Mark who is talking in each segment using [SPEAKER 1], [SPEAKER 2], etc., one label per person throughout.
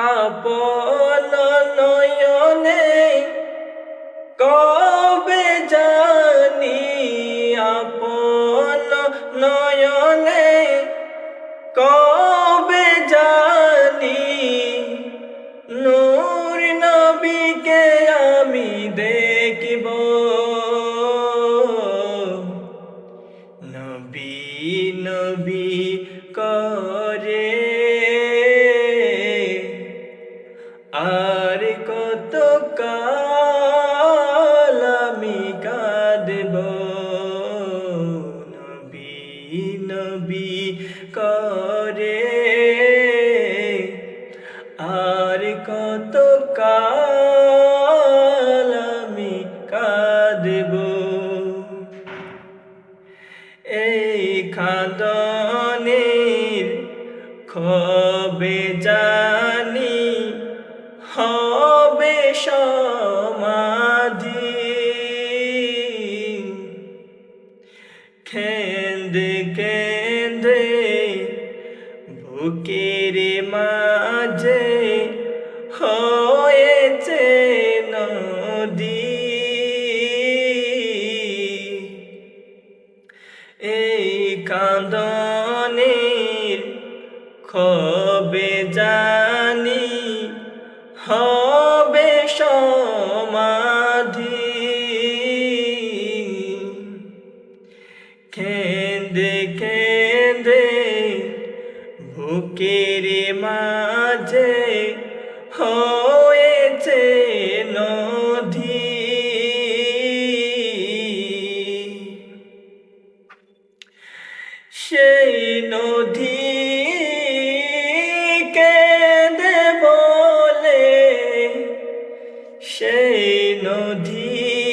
[SPEAKER 1] আপন নয়নে কবে জানি আপন নয়নে কবে নবী করে। আর কত কাল আমি কাঁদব। এই খাদনের খবে জানি হবে সমাধি। কেন্দে কেন্দে বুকের মাঝে হয়েছে নদী। এই কান্দনের খবে জানি হবে সমাধি। কেন্দে কেন্দে বুকের মাঝে হয়েছে নদী। সেই নদী কেঁদে বলে সেই নদী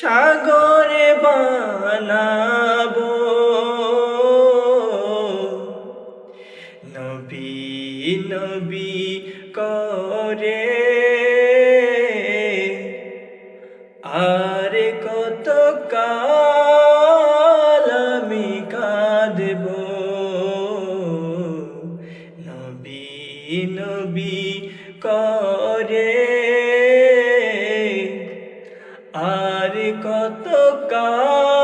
[SPEAKER 1] সাগরে বানাবো। নবী নবী করে আর কত কাল আমি কাঁদব। নবী নবী করে কত কাল